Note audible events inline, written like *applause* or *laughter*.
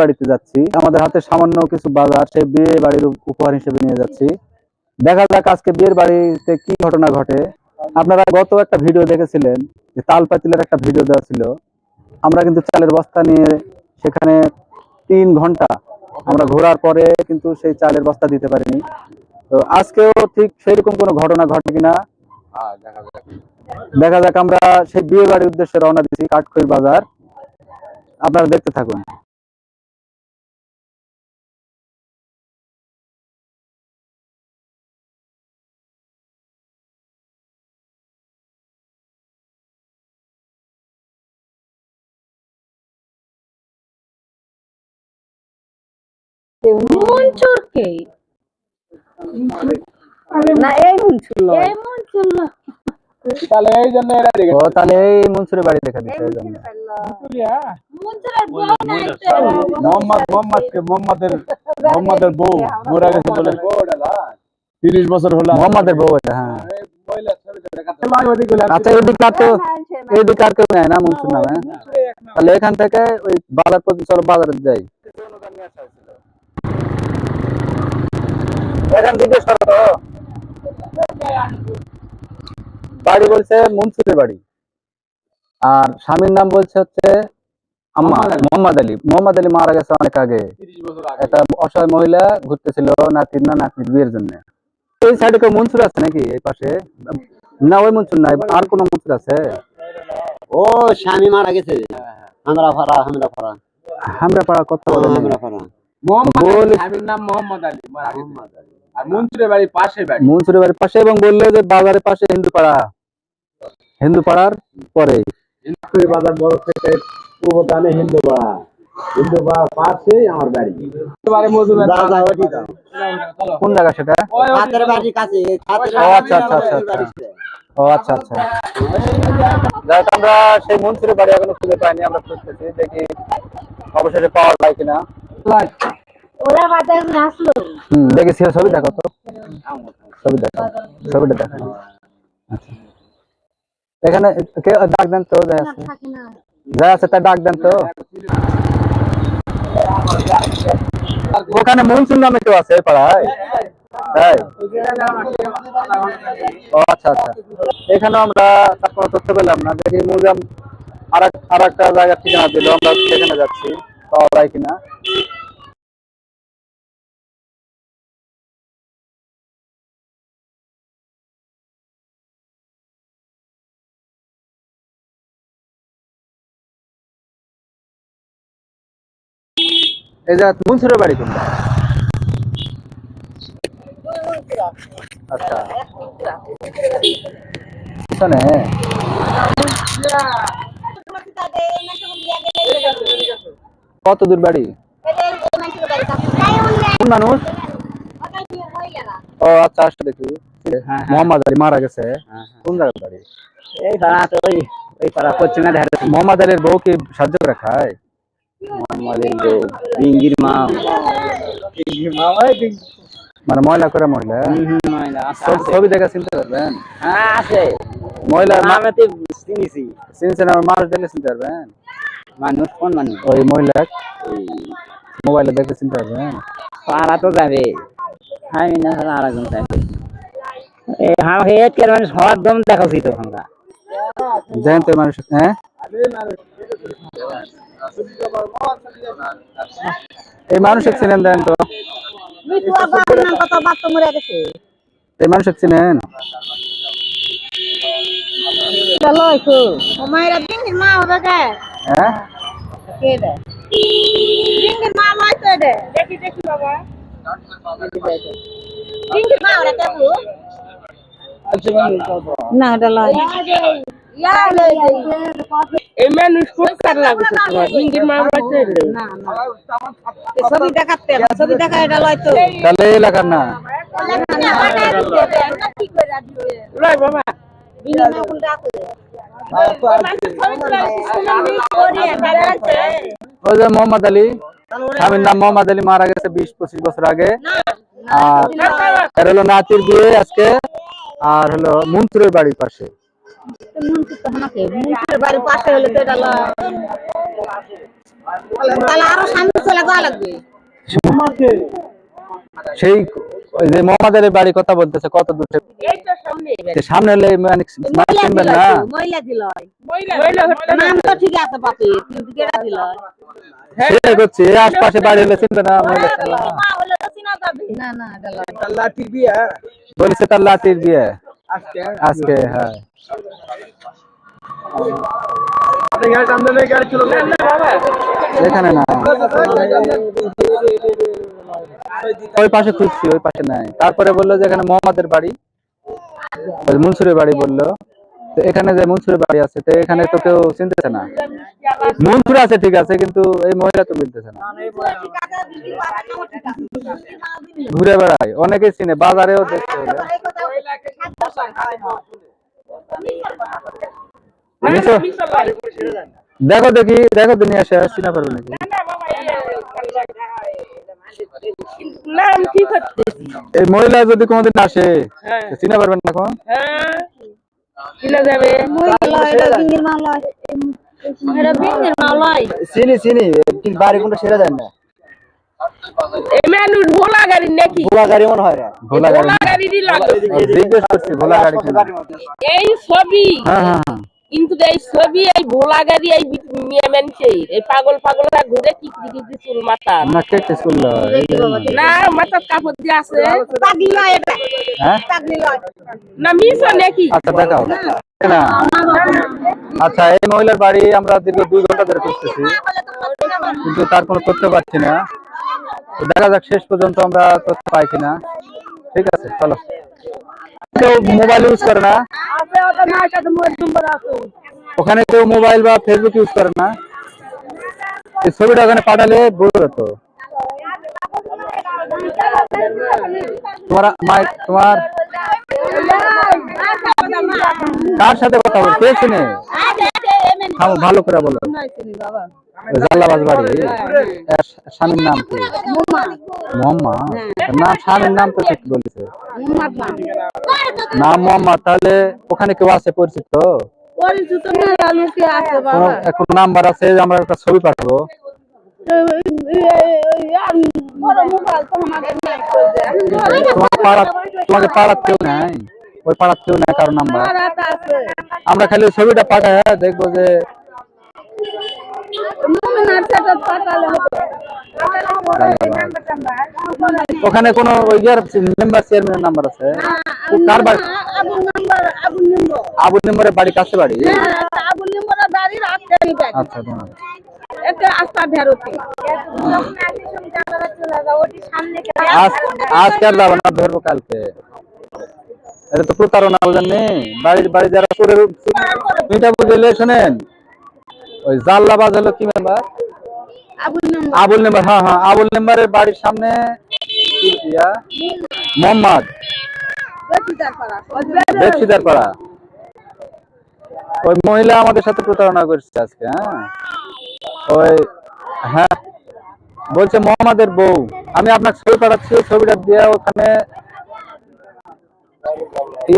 বাড়িতে যাচ্ছি। আমাদের হাতে সামান্য কিছু বাজার সেই বিয়ে বাড়ির উপহার হিসেবে নিয়ে যাচ্ছি। দেখা যাক আজকে বিয়ের বাড়িতে কি ঘটনা ঘটে। আপনারা গত একটা ভিডিও দেখেছিলেন যে তাল পাতিলের একটা ভিডিও দেওয়া ছিল। আমরা কিন্তু চালের বস্তা নিয়ে সেখানে তিন ঘণ্টা আমরা ঘোরার পরে কিন্তু সেই চালের বস্তা দিতে পারিনি। তো আজকেও ঠিক সেরকম কোনো ঘটনা ঘটে কিনা? দেখা যাক। আমরা সেই বিয়ে বাড়ির উদ্দেশ্যে রওনা দিচ্ছি কাঠখইর বাজার। আপনারা দেখতে থাকুন। মনচুরকে না এই মনচুর এই মনচুর তাহলে এই জন্য এরা দেখে ও তাহলে এই মনসুরের বাড়ি দেখা দিচ্ছে এই জন্য। মনচুরের বউ নাই তো। মোহাম্মদ মোহাম্মদকে মোহাম্মদের *laughs* মোহাম্মদের বউ মরা গেছে বলে। তিরিশ বছর হলো মোহাম্মদের বউ এটা হ্যাঁ। আচ্ছা আচ্ছা এদিকে আর তো এদিকে আর কেউ নেয় না মনসুর নামে তাহলে এখান থেকে ওই বাজার পর্যন্ত চলো বাজারে যাই। এখান থেকে বাড়ি বলছে মনসুরের বাড়ি। আর স্বামীর নাম বলছে হচ্ছে আম্মা মোহাম্মদ আলী। মোহাম্মদ আলী। মারা গেছে অনেক আগে। একটা অসহায় মহিলা ঘুরতেছিল নাতির না নাতনির বিয়ের জন্য। এই সাইডে কেউ মনসুর আছে নাকি এই পাশে? না ওই মনসুর নাই। আর কোন মনসুর আছে? ও স্বামী মারা গেছে। আমরা ফারা আমরা ফারা আমরা পাড়া কথা বলে আমরা ফারা মোহাম্মদ আলী, স্বামীর নাম মোহাম্মদ আলী মারা গেছে। আর মন্ত্রীর বাড়ির পাশে বাড়ি। মনসুরের বাড়ির পাশে এবং বললে যে বাজারের পাশে হিন্দু পাড়া হিন্দু পাড়ার পরে। হিন্দুপুরি বাজার বড় থেকে পূর্ব দানে হিন্দু পাড়া হিন্দু পাড়ার পাশেই আমার বাড়ি। এবারে মজুমের দাও, দাও, ওটি দাও। কোন জায়গা সেটা? হাতের বাড়ির কাছে আচ্ছা, আচ্ছা, আচ্ছা, আচ্ছা। ও আচ্ছা আচ্ছা। যাই আমরা সেই মনসুরের বাড়ি এখনও খুঁজে পাইনি আমরা খুঁজতেছি দেখি অবশেষে পাওয়া যায় কিনা। ওরা বাজার নাচলো হুম, দেখি ছবি দেখো তো। ছবি দেখো, ছবিটা দেখো। আচ্ছা। এখানে কে ডাক দেন তো, যাই আছে। থাকে আছে তার ডাক দেন তো। ওখানে মনসুর নামে কেউ আছে পাড়ায়? আচ্ছা আচ্ছা। এখানে আমরা তার কোনো তথ্য পেলাম না, দেখি মিউজিয়াম আর একটা জায়গার ঠিকানা দিল, আমরা সেখানে যাচ্ছি, পাওয়া যায় কিনা। এই যে মুন্সুরের বাড়ি কোনটা আচ্ছা। পিছনে কত দূর বাড়ি? কোন মানুষ? ও আচ্ছা আসলে দেখি। মোহাম্মদ আলী মারা গেছে। কোন জায়গার বাড়ি? এই পাড়া তো ওই ওই পাড়া পশ্চিমে মোহাম্মদ আলীর বউ কি সাহায্য করে খায়? বউ মা। মানে ময়লা করে মহিলা ছবি- দেখা চিনতে পারবেন? হ্যাঁ আছে। মহিলা তো চিনিছি। চিনছেন আমার মানুষ দেখলে চিনতে পারবেন? মানুষ কোন মানুষ? ওই মহিলা মোবাইলে দেখলে চিনতে পারবেন? পাড়া তো যাবে। আমি না হলে আর একজন যাবে এই আমাকে একে মানে সবার দম দেখাচ্ছি তো আমরা জানেন তো মানুষ হ্যাঁ? এই মানুষকে চিনেন দেন তো। এই মানুষকে চিনেন। হ্যাঁ? দেখি দেখি বাবা। বু না এটা লয়। ওই যে মোহাম্মদ আলী স্বামীর নাম মোহাম্মদ আলী মারা গেছে বিশ পঁচিশ বছর আগে আর এর হলো নাতির বিয়ে আজকে, আর হলো মন্ত্রের বাড়ির পাশে। বাড়ির পাশে হলে তো এটা তাহলে আরও সামনে চলে যাওয়া লাগবে সেই যে বাড়ি কথা বলতেছে কত দূরে সামনে হলে মানে মহিলা চিনবেন দিল না মহিলা দিল নাম তো ঠিক আছে বাপি কিন্তু কেটা দিল সেটাই করছি আশপাশে বাড়ি হলে চিনবে মহিলা না বলেছে তার লাতির বিয়ে। আজকে? হ্যাঁ। এখানে না। ওই পাশে খুঁজছি ওই পাশে নাই। তারপরে বলল যে এখানে মোহাম্মদের বাড়ি। মনসুরের বাড়ি বলল। তো এখানে যে মনসুরের বাড়ি আছে তো এখানে তো কেউ চিনতেছে না। মনসুর আছে ঠিক আছে কিন্তু এই মহিলা তো মিলতেছে না। ঘুরে বেড়ায় অনেকেই চিনে বাজারেও দেখতে হলে। দেখো দেখি দেখো তো নিয়ে আসে চিনা পারবে নাকি? না, না, বাবা, এই, নাম ঠিক মহিলা যদি কোনোদিন আসে হ্যাঁ। চিনা পারবেন না এখন হ্যাঁ কিনা চিনি চিনি বাড়ি কোনটা সেরে দেন না। ভোলা গাড়ি নাকি? ভোলা গাড়ি মনে হয় ভোলা গাড়ি। ভোলা গাড়িরই লাগে জিজ্ঞেস করছি ভোলা গাড়ি এই ছবি। হ্যাঁ হ্যাঁ হ্যাঁ। কিন্তু এই ছবি এই ভোলা গাড়ি এই মেয়ে মানুষের। এই পাগল পাগলরা ঘুরে কি কি কি চুল মাথা না মাথার কাপড় দিয়ে আছে। পাগলি লয় এটা। হ্যাঁ? পাগলি লয়। না নাকি? আচ্ছা দেখাও। না। আচ্ছা এই মহিলার বাড়ি আমরা দীর্ঘ দুই ঘণ্টা ধরে খুঁজতেছি। কিন্তু তার কোনো তথ্য পাচ্ছি না। দেখা যাক শেষ পর্যন্ত আমরা তথ্য পাই কিনা। ঠিক আছে, চলো। কেউ মোবাইল ইউজ করে না? ওখানে কেউ মোবাইল বা ফেসবুক ইউজ করে না? এই ছবিটা ওখানে পাঠালে বুঝবে তো তোমার মাই তোমার কার সাথে কথা বল কে চিনে? থামো, ভালো করে বলো। জাল্লাবাজ বাড়ি? স্বামীর নাম কি? মোহাম্মদ না স্বামীর নাম তো ঠিক বলেছে। নাম। মোহাম্মদ তাহলে ওখানে কেউ আছে পরিচিত? কোনো নাম্বার আছে আমরা একটা ছবি পাঠাবো। তোমাকে পাড়ার কেউ নাই? ওই কেউ নাই কারও নাম্বার আমরা খালি ছবিটা পাঠাই দেখব যে ওখানে কোনো ওই মেম্বার চেয়ারম্যানের নাম্বার আছে কার বাড়ি আবু নম্বর আবু নম্বর আবু মেম্বারের বাড়ি কাছে বাড়ি আবু আচ্ছা আজকে আর যাব না ধরবো কালকে এটা তো প্রতারণা বুঝেননি বাড়ির বাড়ি যারা করে মিঠাপুর গেলে শোনেন ওই জাল্লাবাজ হলো কি member Abu number. Abul member হ্যাঁ হ্যাঁ আবুল মেম্বারের বাড়ির সামনে? মোহাম্মদ। বেশিদার পাড়া। ওই মহিলা আমাদের সাথে প্রতারণা করছে আজকে হ্যাঁ? ওই হ্যাঁ বলছে মোহাম্মদের বউ। আমি আপনাকে ছবি পাঠাচ্ছি ছবিটা দিয়ে ওখানে E